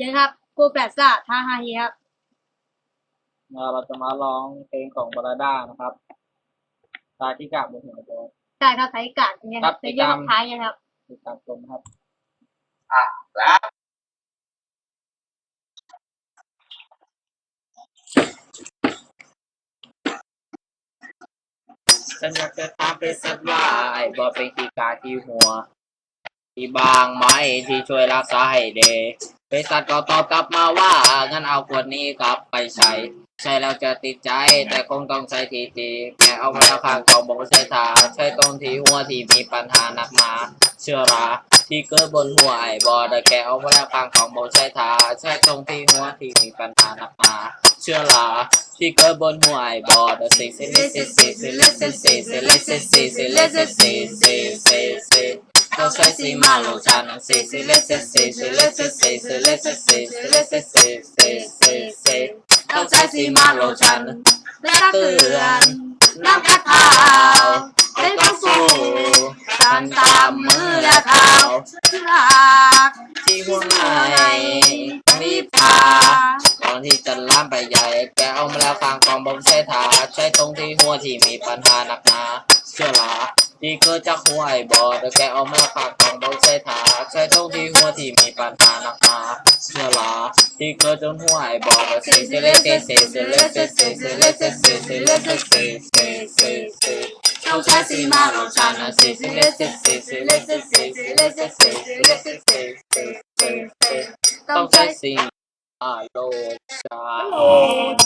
ยังครับกูแปดซ่าท่าฮาเฮียครับเราจะมาร้องเพลงของบาราด้านะครับตาที่กลับบนหัวโจใช่ครับไทยกาดเนี่ยครับครับในเรื่องท้ายนะครับติดตามชมครับฉันอยากจะตามไปสักลายบ่เป็นขี้กาที่หัว ที่บางไหมที่ช่วยรักษาให้เด บริษัทก็ตอบกลับมาว่างั้นเอาขวดนี้กลับไปใช้ใช้แล้วจะติดใจ แต่คงต้องใช้ทีทีแกเอามาแล้วข้างกล่องบอกว่าใช้ทาใช้ตรงที่หัวที่มีปัญหาหนักหนาเชื้อราที่เกิดบนหัวไอ้บอดแกเอามาแล้วข้างกล่องบอกใช้ทาใช้ตรงที่หัวที่มีปัญหาหนักหนาเชื้อราที่เกิดบนหัวไอ้บอดสิสิลิสิสิสิลิสิสิสิลิสิสิสิลิสิสิสิสิ สิต้องใช้สีมาโลชั่นสิสิลิสิสิสิลิสิสิสิลิสิสิสิลิสิสิสิสิสิต้องใช้สีมาโลชั่นและเตือนน้ำกระเท้าให้ต้องสู้ทันตามมือและเท้าที่รักที่หัวไหล่มีผาตอนที่จะล้ามไปใหญ่แกเอามาแล้วข้างกองบอมใช้ถาใช้ตรงที่หัวที่มีปัญหาหนักหนาเชื่อลา ที่เกิดจากหัวไอ้บอดแกเอามาแล้วข้างกองบอมใช้ถาใช้ตรงที่หัวที่มีปัญหาหนักหนาเชื่อลาที่เกิดจนหัวไอ้บอดเซเซเลเซเซเซเลเซเซเซเลเซเซเซเลเซเซเซเซเซต้องใช้สีมาโลชั่นสีสีเลสสีสีเลสสีสีเลสสีสีเลสสีสีสีสีต้องใช้สีมาโลชั่น